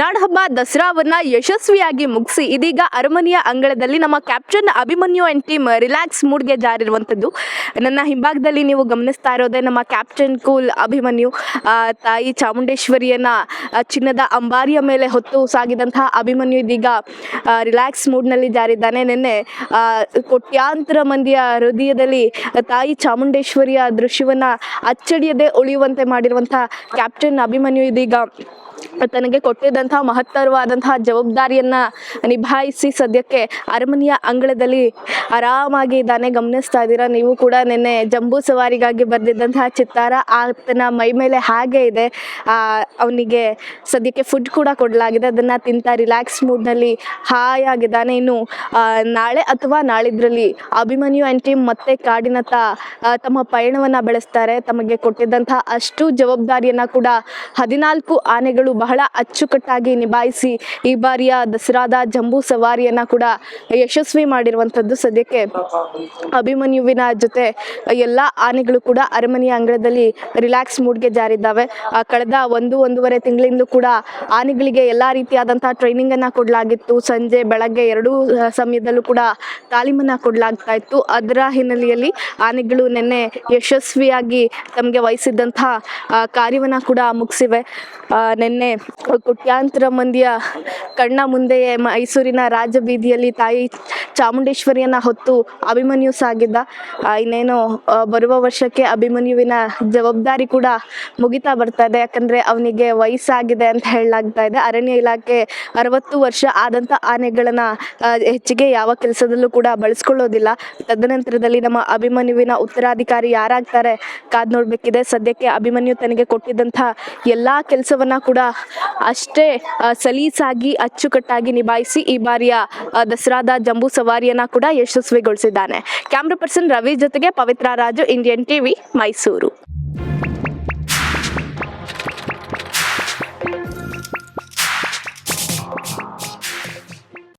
ನಾಡಹಬ್ಬ ದಸರಾವನ್ನ ಯಶಸ್ವಿಯಾಗಿ ಮುಗಿಸಿ ಇದೀಗ ಅರಮನೆಯ ಅಂಗಳದಲ್ಲಿ ನಮ್ಮ captain Abhimanyu and team relax ಮೂಡ್ಗೆ ಜಾರಿರುವಂಥದ್ದು. ನನ್ನ ಹಿಂಭಾಗದಲ್ಲಿ ನೀವು ಗಮನಿಸ್ತಾ ಇರೋದೇ ನಮ್ಮ ಕ್ಯಾಪ್ಟನ್ ಕೂಲ್ ಅಭಿಮನ್ಯು ತಾಯಿ ಚಾಮುಂಡೇಶ್ವರಿಯನ್ನ ಚಿನ್ನದ ಅಂಬಾರಿಯ ಮೇಲೆ ಹೊತ್ತು ಸಾಗಿದಂತಹ ಅಭಿಮನ್ಯು ಇದೀಗ ರಿಲ್ಯಾಕ್ಸ್ ಮೂಡ್ನಲ್ಲಿ ಜಾರಿದ್ದಾನೆ. ನಿನ್ನೆ ಕೋಟ್ಯಾಂತರ ಮಂದಿಯ ಹೃದಯದಲ್ಲಿ ತಾಯಿ ಚಾಮುಂಡೇಶ್ವರಿಯ ದೃಶ್ಯವನ್ನ ಅಚ್ಚಡಿಯದೆ ಉಳಿಯುವಂತೆ ಮಾಡಿರುವಂತಹ ಕ್ಯಾಪ್ಟನ್ ಅಭಿಮನ್ಯು ಇದೀಗ ತನಗೆ ಕೊಟ್ಟಿದ್ದಂತಹ ಮಹತ್ತರವಾದಂತಹ ಜವಾಬ್ದಾರಿಯನ್ನ ನಿಭಾಯಿಸಿ ಸದ್ಯಕ್ಕೆ ಅರಮನೆಯ ಅಂಗಳದಲ್ಲಿ ಆರಾಮಾಗಿ ಇದ್ದಾನೆ. ಗಮನಿಸ್ತಾ ಇದ್ದೀರಾ? ನೀವು ಕೂಡ ನಿನ್ನೆ ಜಂಬೂ ಸವಾರಿಗಾಗಿ ಬರೆದಿದ್ದಂತಹ ಚಿತ್ತಾರ ಆತನ ಮೈ ಮೇಲೆ ಹಾಗೆ ಇದೆ. ಅವನಿಗೆ ಸದ್ಯಕ್ಕೆ ಫುಡ್ ಕೂಡ ಕೊಡಲಾಗಿದೆ. ಅದನ್ನ ತಿಂತ ರಿಲ್ಯಾಕ್ಸ್ ಮೂಡ್ನಲ್ಲಿ ಹಾಯಾಗಿದ್ದಾನೆ ಇನ್ನು ಆ, ನಾಳೆ ಅಥವಾ ನಾಳಿದ್ರಲ್ಲಿ ಅಭಿಮನ್ಯು ಆ್ಯಂಡ್ ಟೀಮ್ ಮತ್ತೆ ಕಾಡಿನತ್ತ ತಮ್ಮ ಪಯಣವನ್ನ ಬೆಳೆಸ್ತಾರೆ. ತಮಗೆ ಕೊಟ್ಟಿದ್ದಂತಹ ಅಷ್ಟು ಜವಾಬ್ದಾರಿಯನ್ನ ಕೂಡ ಹದಿನಾಲ್ಕು ಆನೆಗಳು ಬಹಳ ಅಚ್ಚುಕಟ್ಟಾಗಿ ನಿಭಾಯಿಸಿ ಈ ಬಾರಿಯ ದಸರಾದ ಜಂಬೂ ಸವಾರಿಯನ್ನ ಕೂಡ ಯಶಸ್ವಿ ಮಾಡಿರುವಂಥದ್ದು ಸದ್ಯಕ್ಕೆ ಅಭಿಮನ್ಯುವಿನ ಜೊತೆ ಎಲ್ಲ ಆನೆಗಳು ಕೂಡ ಅರಮನೆಯ ಅಂಗಳದಲ್ಲಿ ರಿಲ್ಯಾಕ್ಸ್ ಮೂಡ್ಗೆ ಜಾರಿದ್ದಾವೆ. ಕಳೆದ ಒಂದು ಒಂದೂವರೆ ತಿಂಗಳಿಂದ ಕೂಡ ಆನೆಗಳಿಗೆ ಎಲ್ಲಾ ರೀತಿಯಾದಂತಹ ಟ್ರೈನಿಂಗ್ ಅನ್ನ ಕೊಡಲಾಗಿತ್ತು. ಸಂಜೆ ಬೆಳಗ್ಗೆ ಎರಡೂ ಸಮಯದಲ್ಲೂ ಕೂಡ ತಾಲೀಮನ್ನ ಕೊಡಲಾಗ್ತಾ ಇತ್ತು. ಅದರ ಹಿನ್ನೆಲೆಯಲ್ಲಿ ಆನೆಗಳು ನಿನ್ನೆ ಯಶಸ್ವಿಯಾಗಿ ತಮಗೆ ವಹಿಸಿದ್ದಂತಹ ಕಾರ್ಯವನ್ನ ಕೂಡ ಮುಗಿಸಿವೆ. ಆ, ನಿನ್ನೆ ಕೋಟ್ಯಾಂತರ ಮಂದಿಯ ಕಣ್ಣ ಮುಂದೆಯೇ ಮೈಸೂರಿನ ರಾಜಬೀದಿಯಲ್ಲಿ ತಾಯಿ ಚಾಮುಂಡೇಶ್ವರಿಯನ್ನ ಹೊತ್ತು ಅಭಿಮನ್ಯು ಸಾಗಿದ್ದ. ಇನ್ನೇನು ಬರುವ ವರ್ಷಕ್ಕೆ ಅಭಿಮನ್ಯುವಿನ ಜವಾಬ್ದಾರಿ ಕೂಡ ಮುಗಿತಾ ಬರ್ತಾ ಇದೆ. ಯಾಕಂದ್ರೆ ಅವನಿಗೆ ವಯಸ್ಸಾಗಿದೆ ಅಂತ ಹೇಳಲಾಗ್ತಾ ಇದೆ. ಅರಣ್ಯ ಇಲಾಖೆ ಅರವತ್ತು ವರ್ಷ ಆದಂತ ಆನೆಗಳನ್ನ ಹೆಚ್ಚಿಗೆ ಯಾವ ಕೆಲಸದಲ್ಲೂ ಕೂಡ ಬಳಸ್ಕೊಳ್ಳೋದಿಲ್ಲ. ತದನಂತರದಲ್ಲಿ ನಮ್ಮ ಅಭಿಮನ್ಯುವಿನ ಉತ್ತರಾಧಿಕಾರಿ ಯಾರಾಗ್ತಾರೆ ಕಾದ್ ನೋಡ್ಬೇಕಿದೆ. ಸದ್ಯಕ್ಕೆ ಅಭಿಮನ್ಯು ತನಗೆ ಕೊಟ್ಟಿದ್ದಂಥ ಎಲ್ಲಾ ಕೆಲಸವನ್ನ ಕೂಡ ಅಷ್ಟೇ ಸಲೀಸಾಗಿ, ಅಚ್ಚುಕಟ್ಟಾಗಿ ನಿಭಾಯಿಸಿ ಈ ಬಾರಿಯ ದಸರಾದ ಜಂಬೂ ಸವಾರಿಯನ್ನ ಕೂಡ ಯಶಸ್ವಿಗೊಳಿಸಿದ್ದಾನೆ. ಕ್ಯಾಮ್ರಾ ಪರ್ಸನ್ ರವಿ ಜೊತೆಗೆ ಪವಿತ್ರ ರಾಜು ಇಂಡಿಯನ್ ಟಿವಿ ಮೈಸೂರು